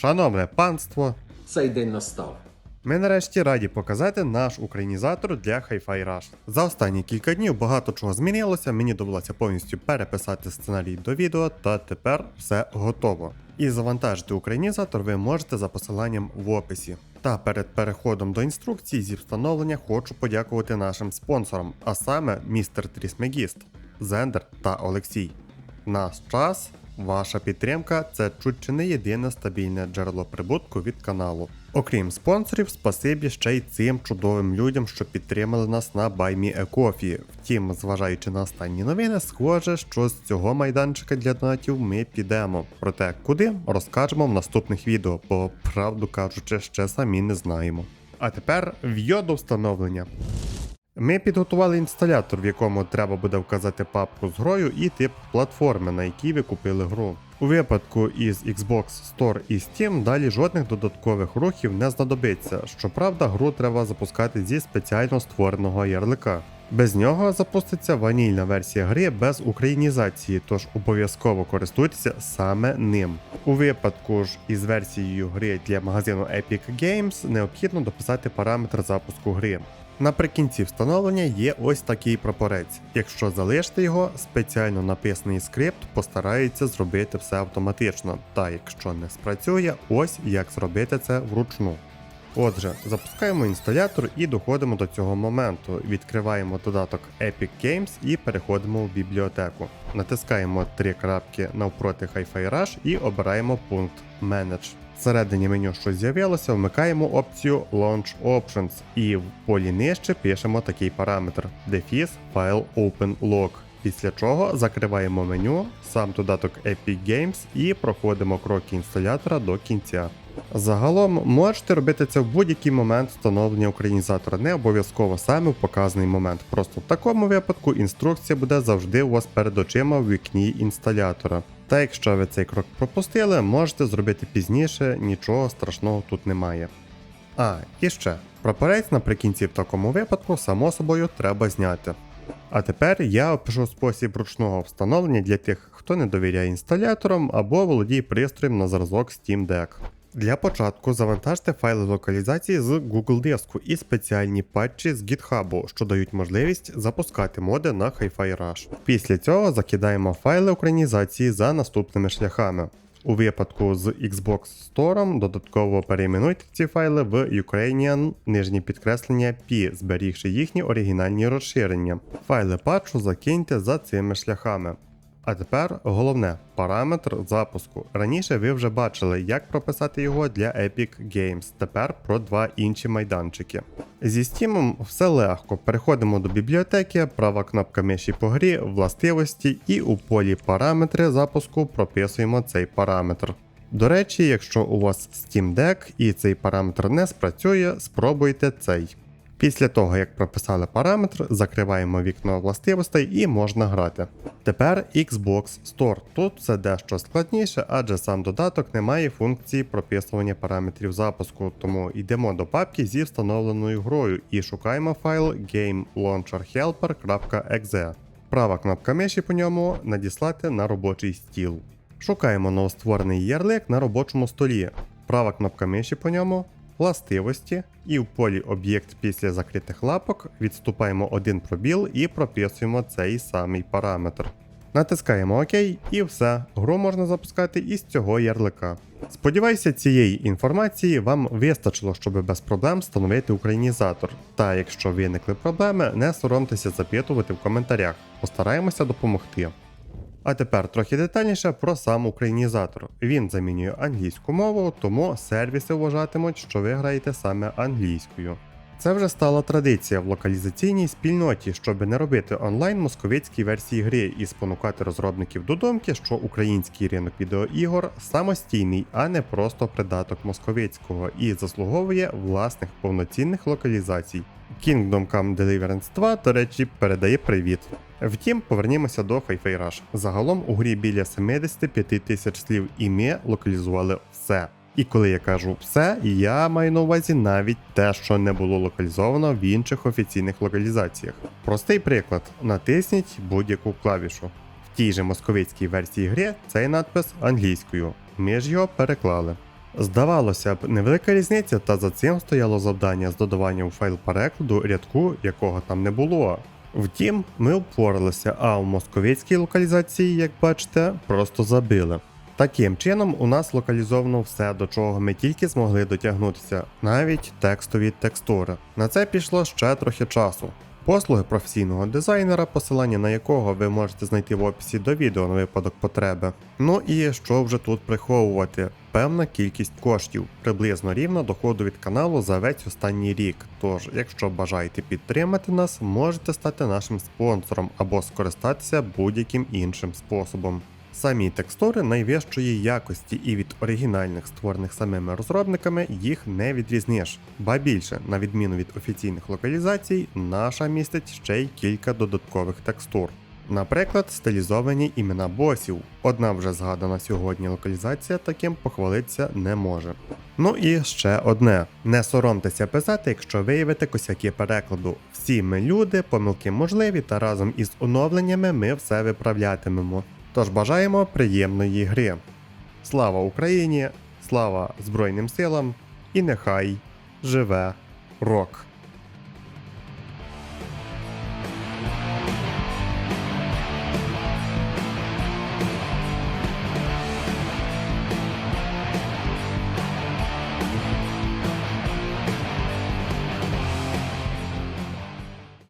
Шановне панство, Цей день настав. ми нарешті раді показати наш українізатор для Hi-Fi Rush. За останні кілька днів багато чого змінилося, мені довелося повністю переписати сценарій до відео, та тепер все готово. І завантажити українізатор ви можете за посиланням в описі. Та перед переходом до інструкцій зі встановлення хочу подякувати нашим спонсорам, а саме містер Трісмегіст, Зендер та Олексій. Наш час, ваша підтримка це чуть чи не єдине стабільне джерело прибутку від каналу. Окрім спонсорів, спасибі ще й цим чудовим людям, що підтримали нас на BuyMeACoffee. Втім, зважаючи на останні новини, схоже, що з цього майданчика для донатів ми підемо. Проте куди розкажемо в наступних відео, бо правду кажучи, ще самі не знаємо. А тепер в'йо до встановлення. Ми підготували інсталятор, в якому треба буде вказати папку з грою і тип платформи, на якій ви купили гру. У випадку із Xbox Store і Steam далі жодних додаткових рухів не знадобиться. Щоправда, гру треба запускати зі спеціально створеного ярлика. Без нього запуститься ванільна версія гри без українізації, тож обов'язково користуйтеся саме ним. У випадку ж із версією гри для магазину Epic Games необхідно дописати параметр запуску гри. Наприкінці встановлення є ось такий прапорець. Якщо залишити його, спеціально написаний скрипт постарається зробити все автоматично. Та якщо не спрацює, ось як зробити це вручну. Отже, запускаємо інсталятор і доходимо до цього моменту. Відкриваємо додаток Epic Games і переходимо в бібліотеку. Натискаємо три крапки навпроти Hi-Fi Rush і обираємо пункт Manage. Всередині меню щось з'явилося, вмикаємо опцію Launch Options і в полі нижче пишемо такий параметр Defis File Open Log. Після чого закриваємо меню, сам додаток Epic Games і проходимо кроки інсталятора до кінця. Загалом можете робити це в будь-який момент встановлення українізатора, не обов'язково саме в показаний момент. Просто в такому випадку інструкція буде завжди у вас перед очима в вікні інсталятора. Та якщо ви цей крок пропустили, можете зробити пізніше, нічого страшного тут немає. А, і ще, прапорець наприкінці в такому випадку, само собою, треба зняти. А тепер я опишу спосіб ручного встановлення для тих, хто не довіряє інсталяторам або володіє пристроєм на зразок Steam Deck. Для початку завантажте файли локалізації з Google диску і спеціальні патчі з GitHub, що дають можливість запускати моди на Hi-Fi Rush. Після цього закидаємо файли українізації за наступними шляхами. У випадку з Xbox Store додатково перейменуйте ці файли в Ukrainian нижнє підкреслення P, зберігши їхні оригінальні розширення. Файли патчу закиньте за цими шляхами. А тепер головне параметр запуску. Раніше ви вже бачили, як прописати його для Epic Games. Тепер про два інші майданчики. Зі Steam все легко. Переходимо до бібліотеки, права кнопка миші по грі, властивості, і у полі параметри запуску прописуємо цей параметр. До речі, якщо у вас Steam Deck і цей параметр не спрацює, спробуйте цей. Після того, як прописали параметр, закриваємо вікно властивостей і можна грати. Тепер Xbox Store. Тут все дещо складніше, адже сам додаток не має функції прописування параметрів запуску, тому йдемо до папки зі встановленою грою і шукаємо файл GameLauncherHelper.exe. Права кнопка миші по ньому надіслати на робочий стіл. Шукаємо новостворений ярлик на робочому столі. Права кнопка миші по ньому, властивості, і в полі об'єкт після закритих лапок відступаємо один пробіл і прописуємо цей самий параметр. Натискаємо ОК і все, гру можна запускати із цього ярлика. Сподіваюся, цієї інформації вам вистачило, щоб без проблем встановити українізатор. Та якщо виникли проблеми, не соромтеся запитувати в коментарях, постараємося допомогти. А тепер трохи детальніше про сам українізатор. Він замінює англійську мову, тому сервіси вважатимуть, що ви граєте саме англійською. Це вже стала традиція в локалізаційній спільноті, щоб не робити онлайн московицькі версії гри і спонукати розробників до думки, що український ринок відеоігор самостійний, а не просто придаток московицького, і заслуговує власних повноцінних локалізацій. Kingdom Come Deliverance 2, до речі, передає привіт. Втім, повернімося до Hi-Fi Rush. Загалом у грі біля 75 тисяч слів, і ми локалізували все. І коли я кажу все, я маю на увазі навіть те, що не було локалізовано в інших офіційних локалізаціях. Простий приклад: натисніть будь-яку клавішу. В тій же московицькій версії гри цей надпис англійською. Ми ж його переклали. Здавалося б, невелика різниця, та за цим стояло завдання з додаванням файл перекладу рядку, якого там не було. Втім, ми впоралися, а в московицькій локалізації, як бачите, просто забили. Таким чином, у нас локалізовано все, до чого ми тільки змогли дотягнутися, навіть текстові текстури. На це пішло ще трохи часу. Послуги професійного дизайнера, посилання на якого ви можете знайти в описі до відео на випадок потреби. Ну і що вже тут приховувати? Певна кількість коштів, приблизно рівна доходу від каналу за весь останній рік. Тож, якщо бажаєте підтримати нас, можете стати нашим спонсором або скористатися будь-яким іншим способом. Самі текстури найвищої якості і від оригінальних, створених самими розробниками, їх не відрізниш. Ба більше, на відміну від офіційних локалізацій, наша містить ще й кілька додаткових текстур. Наприклад, стилізовані імена босів. Одна вже згадана сьогодні локалізація таким похвалитися не може. Ну і ще одне: не соромтеся писати, якщо виявите косяки перекладу. Всі ми люди, помилки можливі, та разом із оновленнями ми все виправлятимемо. Тож бажаємо приємної гри. Слава Україні! Слава Збройним силам! І нехай живе рок!